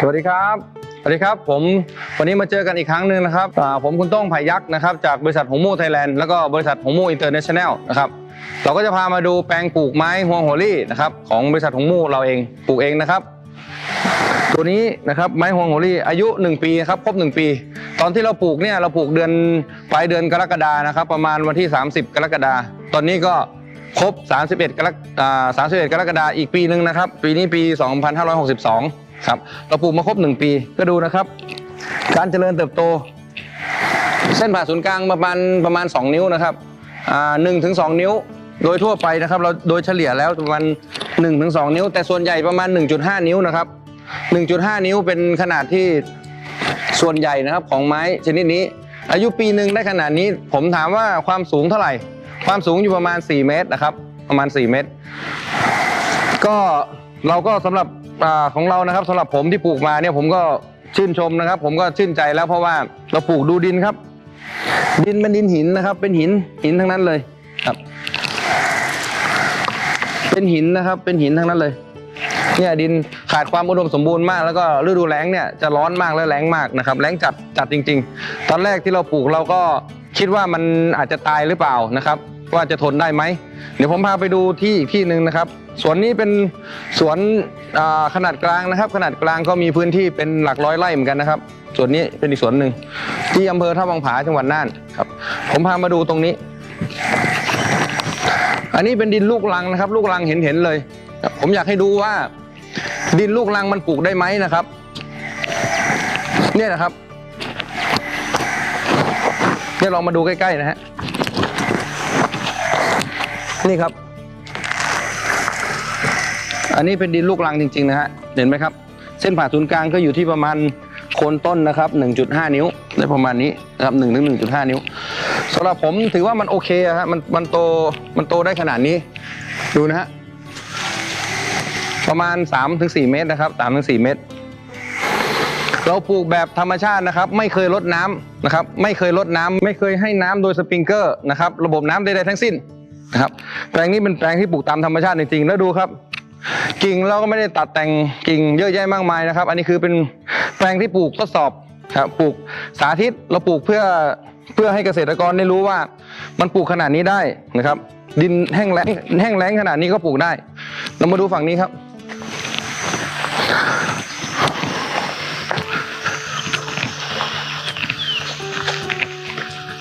สวัสดีครับ สวัสดีครับ ผมวันนี้มาเจอกันอีกครั้งหนึ่งนะครับ ผมคุณต้องไผ่ยักษ์นะครับจากบริษัทหงมูไทยแลนด์แล้วก็บริษัทหงมูอินเตอร์เนชั่นแนลนะครับ เราก็จะพามาดูแปลงปลูกไม้ฮวงโหรี่นะครับของบริษัทหงมูเราเองปลูกเองนะครับ ตัวนี้นะครับไม้ฮวงโหรี่อายุ 1 ปีครับครบ 1 ปี ตอนที่เราปลูกเนี่ยเราปลูกเดือนปลายเดือนกรกฎานะครับ ประมาณวันที่ 30 กรกฎาตอนนี้ก็ครบ 31 กรกอ่า31 กรกฎาอีกปีหนึ่งนะครับ ปีนี้ปี 2562 ครับเราปลูกมาครบ 1 ปีก็ดูนะครับ การเจริญเติบโต เส้นผ่าศูนย์กลางประมาณประมาณ 2 นิ้วนะครับหนึ่งถึงสองนิ้วโดยทั่วไปนะครับ เราโดยเฉลี่ยแล้วประมาณ1ถึง2นิ้ว แต่ส่วนใหญ่ประมาณ 1.5 นิ้วนะครับ 1.5 นิ้วเป็นขนาดที่ส่วนใหญ่นะครับของไม้ชนิดนี้ อายุปีหนึ่งได้ขนาดนี้ ผมถามว่าความสูงเท่าไหร่ ความสูงอยู่ประมาณ 4 เมตรนะครับ ประมาณ 4 เมตร ก็เราก็สำหรับ อาของเรานะครับสำหรับผมที่ปลูกมาเนี่ยผมก็ชื่นชมนะครับ ผมก็ชื่นใจแล้วเพราะว่าเราปลูกดูดินครับ ดินเป็นดินหินนะครับ เป็นหินหินทั้งนั้นเลยครับ เป็นหินนะครับ เป็นหินทั้งนั้นเลย เนี่ยดินขาดความอุดมสมบูรณ์มาก แล้วก็ฤดูแล้งเนี่ยจะร้อนมากและแล้งมากนะครับแล้งจัดจัดจริง ๆ ตอนแรกที่เราปลูกเราก็คิดว่ามันอาจจะตายหรือเปล่านะครับ ว่าจะทนได้ไหมเดี๋ยวผมพาไปดูที่อีกที่หนึ่งนะครับ สวนนี้เป็นสวนขนาดกลางนะครับ ขนาดกลางก็มีพื้นที่เป็นหลักร้อยไร่เหมือนกันนะครับส่วนนี้เป็นอีกสวนหนึ่งที่อำเภอท่าวังผาจังหวัดน่านครับ ผมพามาดูตรงนี้ อันนี้เป็นดินลูกลังนะครับ ลูกลังเห็นเห็นๆเลย ผมอยากให้ดูว่า ดินลูกลังมันปลูกได้ไหมนะครับ เนี่ยนะครับเนี่ยลองมาดูใกล้ๆนะฮะนี่ครับ อันนี้เป็นดินลูกลังจริงๆนะฮะเห็นไหมครับ เส้นผ่าศูนย์กลางก็อยู่ที่ประมาณโคนต้นนะครับ 1.5 นิ้วได้ประมาณนี้นะครับ1ถึง1.5 นิ้วสำหรับผมถือว่ามันโอเคฮะมันมันโตมันโตได้ขนาดนี้ ดูนะฮะประมาณ3-4เมตรนะครับ3-4เมตร เราปลูกแบบธรรมชาตินะครับ ไม่เคยลดน้ำนะครับ ไม่เคยลดน้ำไม่เคยให้น้ำโดยสปริงเกอร์นะครับ ระบบน้ำใดๆทั้งสิ้นนะครับ แปลงนี้เป็นแปลงที่ปลูกตามธรรมชาติจริงๆแล้วดูครับ กิ่งเราก็ไม่ได้ตัดแต่งกิ่งเยอะแยะมากมายนะครับ อันนี้คือเป็นแปลงที่ปลูกทดสอบครับปลูกสาธิตเราปลูกเพื่อเพื่อให้เกษตรกรได้รู้ว่า มันปลูกขนาดนี้ได้นะครับ ดินแห้งแล้งแห้งแล้งขนาดนี้ก็ปลูกได้ เรามาดูฝั่งนี้ครับ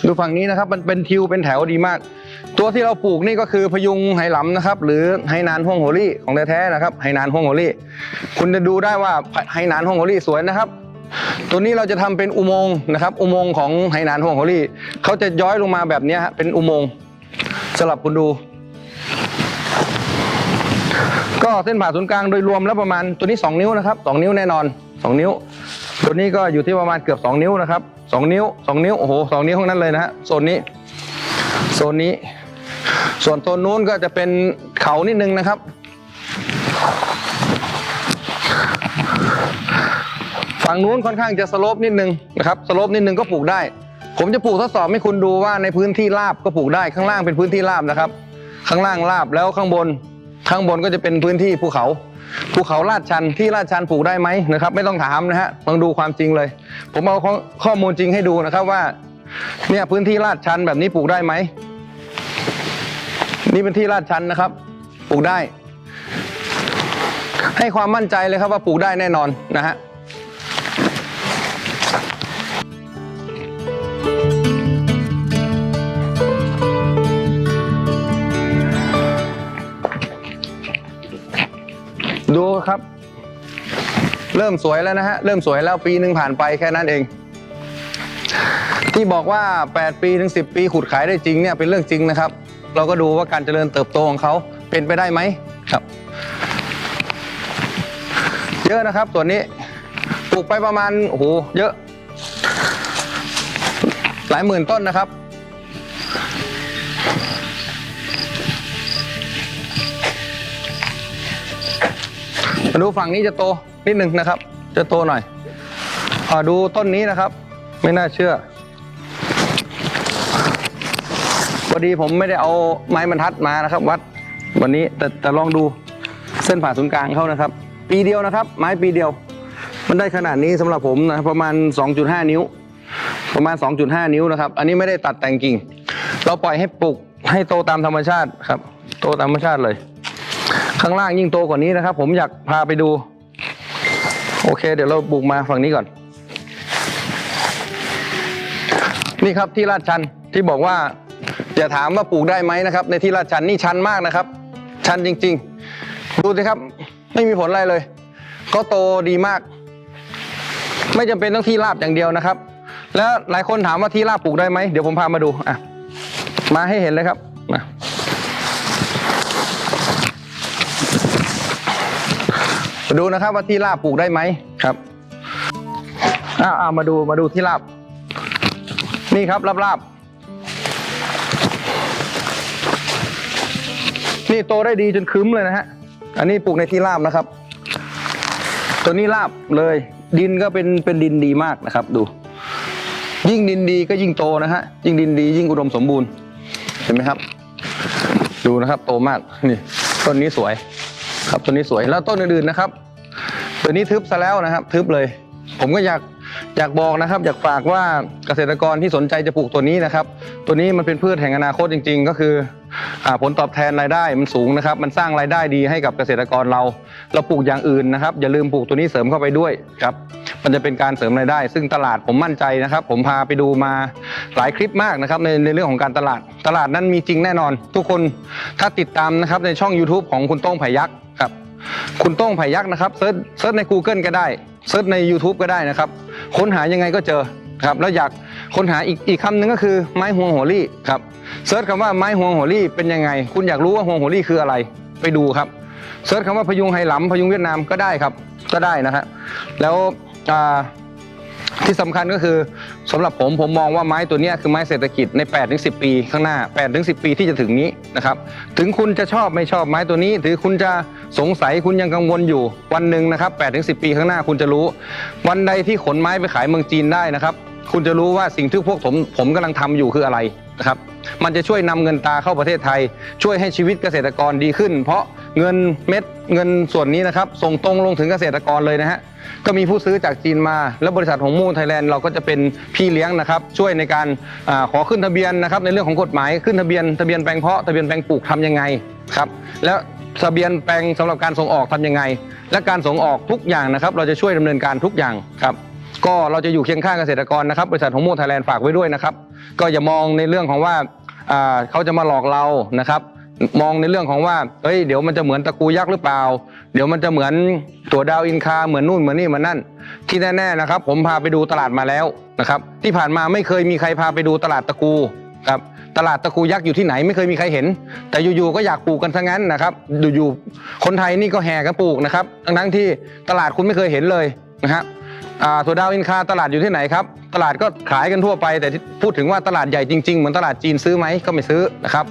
ดูฝั่งนี้นะครับมันเป็นทิวเป็นแถวดีมาก ตัวที่เราปลูกนี่ก็คือพยุงไหหลำนะครับหรือไหนานห่วงโหรี่ของแท้ๆนะครับไหนานห่วงโหรี่ คุณจะดูได้ว่าไหนานห่วงโหรี่สวยนะครับ ตัวนี้เราจะทำเป็นอุโมงค์นะครับ อุโมงค์ของไหนานห่วงโหรี่เขาจะย้อยลงมาแบบนี้ยฮะเป็นอุโมงค์สลับคุณดูก็เส้นผ่าศูนย์กลางโดยรวมแล้วประมาณตัวนี้ 2 นิ้วนะครับ 2 นิ้วแน่นอน 2 นิ้ว ตัวนี้ก็อยู่ที่ประมาณเกือบ 2 นิ้วนะครับ 2 นิ้ว 2 นิ้ว โอ้โหสองนิ้วทั้งนั้นเลยนะฮะ โซนนี้ โซนนี้ ส่วนโซนนู้นก็จะเป็นเขานิดนึงนะครับ ฝั่งนู้นค่อนข้างจะสโลปนิดนึงนะครับ สโลปนิดนึงก็ปลูกได้ ผมจะปลูกทดสอบให้คุณดูว่าในพื้นที่ราบก็ปลูกได้ ข้างล่างเป็นพื้นที่ราบนะครับ ข้างล่างราบแล้วข้างบน ข้างบนก็จะเป็นพื้นที่ภูเขา ภูเขาลาดชันที่ลาดชันปลูกได้ไหมนะครับ ไม่ต้องถามนะฮะลองดูความจริงเลย ผมเอาข้อมูลจริงให้ดูนะครับว่า เนี่ยพื้นที่ลาดชันแบบนี้ปลูกได้ไหมนี่เป็นที่ลาดชันนะครับ ปลูกได้ ให้ความมั่นใจเลยครับว่าปลูกได้แน่นอนนะฮะ ครับ เริ่มสวยแล้วนะฮะ เริ่มสวยแล้วปีหนึ่งผ่านไปแค่นั้นเอง ที่บอกว่า 8 ปีถึง 10 ปีขุดขายได้จริงเนี่ยเป็นเรื่องจริงนะครับ เราก็ดูว่าการเจริญเติบโตของเขาเป็นไปได้ไหมครับ เยอะนะครับส่วนนี้ปลูกไปประมาณโอ้โหเยอะ หลายหมื่นต้นนะครับ มาดูฝั่งนี้จะโตนิดหนึ่งนะครับ จะโตหน่อยอาดูต้นนี้นะครับ ไม่น่าเชื่อพอดีผมไม่ได้เอาไม้บรรทัดมานะครับ วัดวันนี้แต่แต่ลองดูเส้นผ่าศูนย์กลางเขานะครับ ปีเดียวนะครับ ไม้ปีเดียว มันได้ขนาดนี้สำหรับผมนะประมาณ 2.5 นิ้ว ประมาณ 2.5 นิ้วนะครับ อันนี้ไม่ได้ตัดแต่งกิ่ง เราปล่อยให้ปลูกให้โตตามธรรมชาติครับ โตตามธรรมชาติเลย ข้างล่างยิ่งโตกว่านี้นะครับ ผมอยากพาไปดู โอเค เดี๋ยวเราบุกมาฝั่งนี้ก่อน นี่ครับที่ลาดชันที่บอกว่าอย่าถามว่าปลูกได้ไหมนะครับ ในที่ลาดชันนี่ชันมากนะครับ ชันจริง ๆ ดูสิครับ ไม่มีผลอะไรเลยก็โตดีมาก ไม่จำเป็นต้องที่ราบอย่างเดียวนะครับ แล้วหลายคนถามว่าที่ราบปลูกได้ไหมเดี๋ยวผมพามาดูอะมาให้เห็นเลยครับ มามาดูนะครับว่าที่ราบปลูกได้ไหมครับอ่าอ่ามาดูมาดูที่ราบ นี่ครับราบราบนี่โตได้ดีจนคืมเลยนะฮะ อันนี้ปลูกในที่ราบนะครับ ตัวนี้ราบเลย ดินก็เป็นเป็นดินดีมากนะครับ ดู ยิ่งดินดีก็ยิ่งโตนะฮะ ยิ่งดินดียิ่งอุดมสมบูรณ์ เห็นไหมครับ ดูนะครับ โตมาก นี่ ต้นนี้สวย ครับต้นนี้สวยแล้วต้นอื่นๆนะครับ ตัวนี้ทึบซะแล้วนะครับ ทึบเลย ผมก็อยากอยากบอกนะครับ อยากฝากว่าเกษตรกรที่สนใจจะปลูกตัวนี้นะครับ ตัวนี้มันเป็นพืชแห่งอนาคตจริง ๆ ก็คืออผลตอบแทนรายได้มันสูงนะครับ มันสร้างรายได้ดีให้กับเกษตรกรเรา เราปลูกอย่างอื่นนะครับ อย่าลืมปลูกตัวนี้เสริมเข้าไปด้วยครับมันจะเป็นการเสริมรายได้ ซึ่งตลาดผมมั่นใจนะครับ ผมพาไปดูมาหลายคลิปมากนะครับในในเรื่องของการตลาด ตลาดนั้นมีจริงแน่นอน ทุกคนถ้าติดตามนะครับในช่อง YouTube ของคุณโต้งไผ่ยักษ์ คุณโต้งไผ่ยักษ์นะครับเซิร์ชเซิร์ชใน Google ก็ได้เซิร์ชใน YouTube ก็ได้นะครับ ค้นหายังไงก็เจอครับแล้วอยากค้นหาอีกอีกคำหนึ่งก็คือไม้ฮวงหัวรี่ครับเซิร์ชคำว่าไม้ฮวงหัวรี่เป็นยังไง คุณอยากรู้ว่าฮวงหัวรี่คืออะไร ไปดูครับเซิร์ชคำว่าพยุงไฮหลำพยุงเวียดนามก็ได้ครับก็ได้นะฮะแล้วอ่า ที่สำคัญก็คือสำหรับผมผมมองว่าไม้ตัวนี้คือไม้เศรษฐกิจใน8ถึง10ปีข้างหน้า8ถึง10ปีที่จะถึงนี้นะครับถึงคุณจะชอบไม่ชอบไม้ตัวนี้หรือคุณจะสงสัยคุณยังกังวลอยู่วันหนึ่งนะครับ8ถึง10ปีข้างหน้าคุณจะรู้ วันใดที่ขนไม้ไปขายเมืองจีนได้นะครับ คุณจะรู้ว่าสิ่งที่พวกผมผมกำลังทำอยู่คืออะไร นะครับมันจะช่วยนำเงินตาเข้าประเทศไทย ช่วยให้ชีวิตเกษตรกรดีขึ้น เพราะเงินเม็ดเงินส่วนนี้นะครับส่งตรงลงถึงเกษตรกรเลยนะฮะก็มีผู้ซื้อจากจีนมา แล้วบริษัทหงมูไทยแลนด์เราก็จะเป็นพี่เลี้ยงนะครับช่วยในการอขอขึ้นทะเบียนนะครับในเรื่องของกฎหมายขึ้นทะเบียนทะเบียนแปลงเพาะทะเบียนแปลงปลูกทำยังไงครับแล้วทะเบียนแปลงสำหรับการส่งออกทำยังไง และการส่งออกทุกอย่างนะครับเราจะช่วยดำเนินการทุกอย่างครับ ก็เราจะอยู่เคียงข้างเกษตรกรนะครับบริษัทหงมูไทยแลนด์ฝากไว้ด้วยนะครับ ก็อย่ามองในเรื่องของว่าอ่าเขาจะมาหลอกเรานะครับ มองในเรื่องของว่าเฮ้ยเดี๋ยวมันจะเหมือนตะกูยักษ์หรือเปล่า เดี๋ยวมันจะเหมือนตัวดาวอินคาเหมือนนู่นเหมือนนี่เหมือนนั่น ที่แน่ๆนะครับ ผมพาไปดูตลาดมาแล้วนะครับ ที่ผ่านมาไม่เคยมีใครพาไปดูตลาดตะกูครับตลาดตะกูยักษ์อยู่ที่ไหนไม่เคยมีใครเห็น แต่อยู่ๆก็อยากปลูกกันทั้งนั้นนะครับอยู่ๆคนไทยนี่ก็แห่กันปลูกนะครับทั้งๆที่ตลาดคุณไม่เคยเห็นเลยนะครับ อ่าถั่วดาวอินคาตลาดอยู่ที่ไหนครับ ตลาดก็ขายกันทั่วไป แต่พูดถึงว่าตลาดใหญ่จริงๆ เหมือนตลาดจีนซื้อไหมก็ไม่ซื้อนะครับ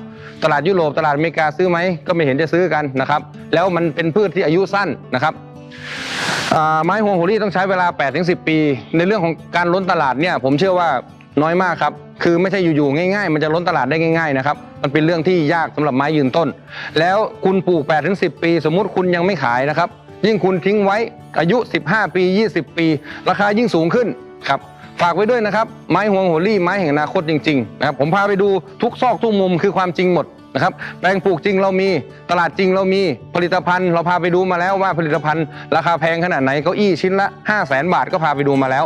ตลาดยุโรปตลาดอเมริกาซื้อไหมก็ไม่เห็นจะซื้อกันนะครับ แล้วมันเป็นพืชที่อายุสั้นนะครับไม้ฮวงโหรี่ต้องใช้เวลา 8-10 ปี ในเรื่องของการล้นตลาดเนี่ยผมเชื่อว่าน้อยมากครับ คือไม่ใช่อยู่ๆง่าย ๆ มันจะล้นตลาดได้ง่ายๆนะครับ มันเป็นเรื่องที่ยากสำหรับไม้ยืนต้น แล้วคุณปลูก8-10 ปี สมมุติคุณยังไม่ขายนะครับ ยิ่งคุณทิ้งไว้อายุ 15 ปี 20 ปี ราคายิ่งสูงขึ้นครับฝากไว้ด้วยนะครับ ไม้ห่วงโหรี่ไม้แห่งอนาคตจริงๆนะครับผมพาไปดูทุกซอกทุกมุมคือความจริงหมดนะครับแปลงปลูกจริงเรามีตลาดจริงเรามีผลิตภัณฑ์ เราพาไปดูมาแล้วว่าผลิตภัณฑ์ ราคาแพงขนาดไหนเก้าอี้ชิ้นละ5 0 0แสนบาทก็พาไปดูมาแล้ว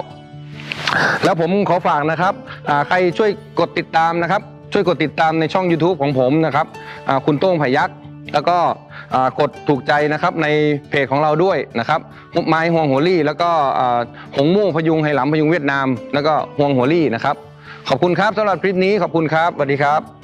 แล้วผมขอฝากนะครับใครช่วยกดติดตามนะครับ ช่วยกดติดตามในช่อง YouTube ของผมนะครับคุณโต้งพยักษ์แล้วก็ กดถูกใจนะครับในเพจของเราด้วยนะครับไม้ห่วงหัวลี่แล้วก็หงมู่พยุงไหหลำพยุงเวียดนาม แล้วก็ห่วงหัวลี่นะครับขอบคุณครับสำหรับคลิปนี้ขอบคุณครับสวัสดีครับ